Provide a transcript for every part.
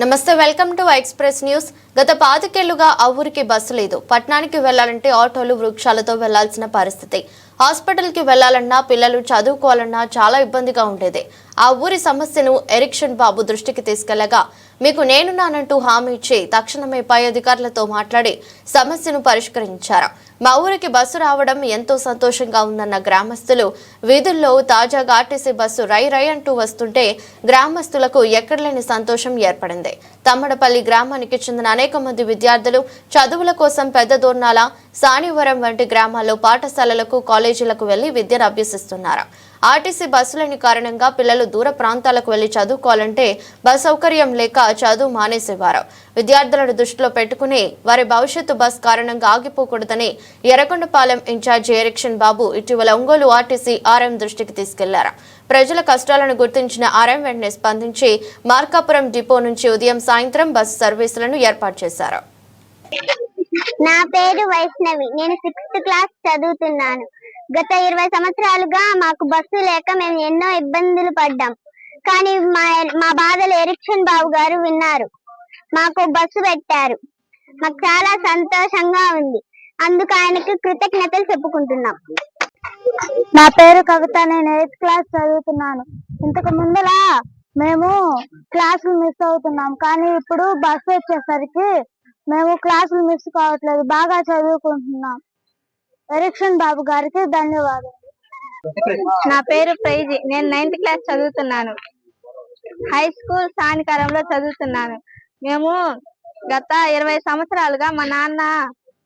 నమస్తే welcome to express news. గత పాతికేళ్ళుగా ఆ ఊరికి బస్సు లేదు. పట్టణానికి వెళ్ళాలంటే ఆటోలు వృక్షాలతో వెళ్ళాల్సిన పరిస్థితి. హాస్పిటల్కి వెళ్ళాలన్నా పిల్లలు చదువుకోవాలన్నా చాలా ఇబ్బందిగా ఉండేది. ఆ ఊరి సమస్యను ఎరిక్షన్ బాబు దృష్టికి తీసుకెళ్ళగా మీకు నేనున్నానంటూ హామీ ఇచ్చి తక్షణమే పై అధికారులతో మాట్లాడి సమస్యను పరిష్కరించారు. మా ఊరికి బస్సు రావడం ఎంతో సంతోషంగా ఉందన్న గ్రామస్తులు. వీధుల్లో తాజాగా ఆర్టీసీ బస్సు రై రై అంటూ వస్తుంటే గ్రామస్తులకు ఎక్కడలేని సంతోషం ఏర్పడింది. తమ్మడపల్లి గ్రామానికి చెందిన అనేక మంది విద్యార్థులు చదువుల కోసం పెద్ద దోర్నాల సానివరం వంటి గ్రామాల్లో పాఠశాలలకు కాలేజీలకు వెళ్ళి విద్యను అభ్యసిస్తున్నారు. ఆర్టీసీ బస్సులని కారణంగా పిల్లలు దూర ప్రాంతాలకు వెళ్ళి చదువుకోవాలంటే బస్ సౌకర్యం లేక చదువు మానేసేవారు. విద్యార్థులను దృష్టిలో పెట్టుకుని వారి భవిష్యత్తు బస్ కారణంగా ఆగిపోకూడదని ఎర్రగొండపాలెం ఇన్ఛార్జి ఎరిక్షన్ బాబు ఇటీవల ఒంగోలు ఆర్టీసీ ఆర్ఎం దృష్టికి తీసుకెళ్ళారు. ప్రజల కష్టాలను గుర్తించిన ఆర్ఎం వెంటనే స్పందించి మార్కాపురం డిపో నుంచి ఉదయం సాయంత్రం బస్సు సర్వీసులను ఏర్పాటు చేశారు. నా పేరు వైష్ణవి. నేను సిక్స్త్ క్లాస్ చదువుతున్నాను. గత ఇరవై సంవత్సరాలుగా మాకు బస్సు లేక మేము ఎన్నో ఇబ్బందులు పడ్డాం. కానీ మా మా బాధలు ఎరిక్షన్ బాబు గారు విన్నారు. మాకు బస్సు పెట్టారు. మాకు చాలా సంతోషంగా ఉంది. అందుకు ఆయనకు కృతజ్ఞతలు చెప్పుకుంటున్నాం. నా పేరు కవిత. నేను ఎయిత్ క్లాస్ చదువుతున్నాను. ఇంతకు ముందులా మేము క్లాసులు మిస్ అవుతున్నాం. కానీ ఇప్పుడు బస్సు వచ్చేసరికి మేము క్లాసులు మిస్ కావట్లేదు. బాగా చదువుకుంటున్నాం. ఎరిక్షన్ బాబు గారికి ధన్యవాదాలు. నా పేరు ప్రైజీ. నేను నైన్త్ క్లాస్ చదువుతున్నాను. హై స్కూల్ స్థానికరంలో చదువుతున్నాను. మేము గత ఇరవై సంవత్సరాలుగా మా నాన్న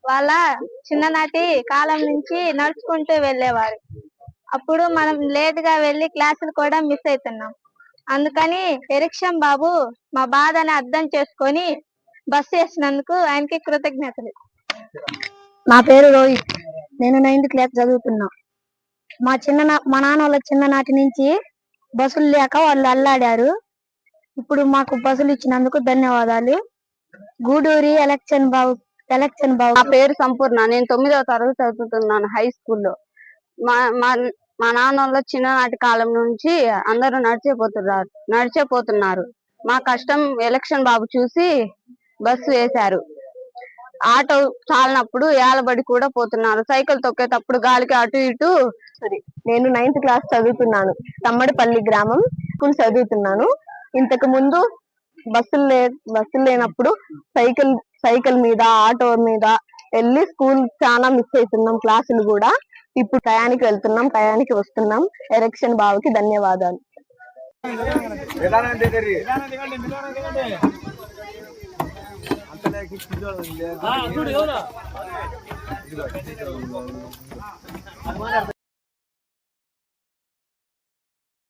వాళ్ళ చిన్ననాటి కాలం నుంచి నడుచుకుంటూ వెళ్ళేవారు. అప్పుడు మనం లేట్గా వెళ్ళి క్లాసులు కూడా మిస్ అవుతున్నాం అందుకని ఎరిక్షన్ బాబు మా బాధని అర్థం చేసుకొని బస్ చేసినందుకు ఆయనకి కృతజ్ఞతలు. నా పేరు రోహిత్. నేను నైన్త్ క్లాస్ చదువుతున్నా. మా చిన్న మా నాన్న వాళ్ళ చిన్ననాటి నుంచి బస్సులు లేక వాళ్ళు అల్లాడారు. ఇప్పుడు మాకు బస్సులు ఇచ్చినందుకు ధన్యవాదాలు. Guduri election Babu election Babu. నా పేరు సంపూర్ణ. నేను తొమ్మిదవ తరగతి చదువుతున్నాను హై స్కూల్లో. మా మా మా నాన్న వాళ్ళ చిన్ననాటి కాలం నుంచి అందరూ నడిచేపోతున్నారు నడిచేపోతున్నారు. మా కష్టం ఎలక్షన్ బాబు చూసి బస్సు వేశారు. ఆటో చాలినప్పుడు ఏలబడి కూడా పోతున్నారు. సైకిల్ తొక్కేటప్పుడు గాలికి అటు ఇటు నేను నైన్త్ క్లాస్ చదువుతున్నాను. తమ్మడిపల్లి గ్రామం స్కూల్ చదువుతున్నాను. ఇంతకు ముందు బస్సులు లే బస్సులు లేనప్పుడు సైకిల్ సైకిల్ మీద ఆటో మీద వెళ్ళి స్కూల్ చాలా మిస్ అవుతున్నాం క్లాసులు కూడా. ఇప్పుడు టయానికి వెళ్తున్నాం టయానికి వస్తున్నాం. ఎరక్షన్ బావకి ధన్యవాదాలు.